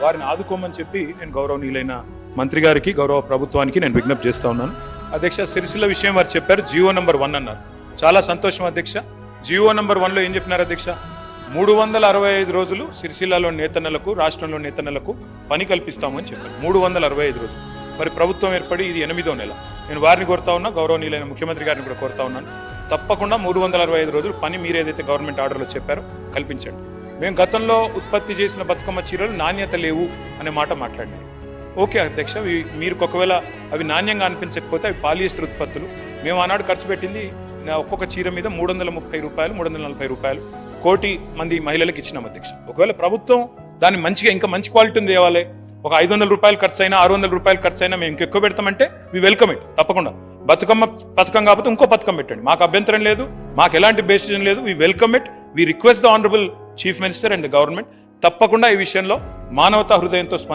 వారిని ఆదుకోమని చెప్పి నేను గౌరవనీయులైన మంత్రి గారికి గౌరవ ప్రభుత్వానికి నేను విజ్ఞప్తి చేస్తా ఉన్నాను. అధ్యక్ష సిరిసిల్ల విషయం వారు చెప్పారు జియో నంబర్ వన్ అన్నారు. చాలా సంతోషం అధ్యక్ష. జియో నంబర్ వన్లో ఏం చెప్పినారు అధ్యక్ష? మూడు వందల అరవై ఐదు రోజులు సిరిసిల్లలో నేతన్నలకు రాష్ట్రంలో నేతన్నలకు పని కల్పిస్తామని చెప్పారు. మూడు వందల అరవై ఐదు రోజులు. మరి ప్రభుత్వం ఏర్పడి ఇది ఎనిమిదో నెల. నేను వారిని కోరుతా ఉన్నా గౌరవనీయులైన ముఖ్యమంత్రి గారిని కూడా కోరుతా ఉన్నాను. తప్పకుండా మూడు వందల అరవై ఐదు రోజులు పని మీరు ఏదైతే గవర్నమెంట్ ఆర్డర్లో చెప్పారో కల్పించండి. మేము గతంలో ఉత్పత్తి చేసిన బతుకమ్మ చీరలు నాణ్యత లేవు అనే మాట మాట్లాడినాయి ఓకే అధ్యక్ష మీరు ఒకవేళ అవి నాణ్యంగా అనిపించకపోతే అవి పాలియస్టర్ ఉత్పత్తులు. మేము ఆనాడు ఖర్చు పెట్టింది నా ఒక్కొక్క చీర మీద మూడు వందల ముప్పై రూపాయలు మూడు వందల నలభై రూపాయలు కోటి మంది మహిళలకు ఇచ్చినాం అధ్యక్ష. ఒకవేళ ప్రభుత్వం దాన్ని మంచిగా ఇంకా మంచి క్వాలిటీ ఉంది ఇవ్వాలి ఒక ఐదు వందల రూపాయలు ఖర్చు అయినా ఆరు వందల రూపాయలు ఖర్చు అయినా మేము ఇంకెక్కువ పెడతామంటే మీ వెల్కమ్ ఇట్ తప్పకుండా. బతుకమ్మ పథకం కాకపోతే ఇంకో పథకం పెట్టండి. మాకు అభ్యంతరం లేదు మాకు ఎలాంటి బేసిజన్ లేదు we welcome it we request the honourable chief minister and government తప్పకుండా ఈ విషయంలో మానవతా హృదయంతో స్పందించి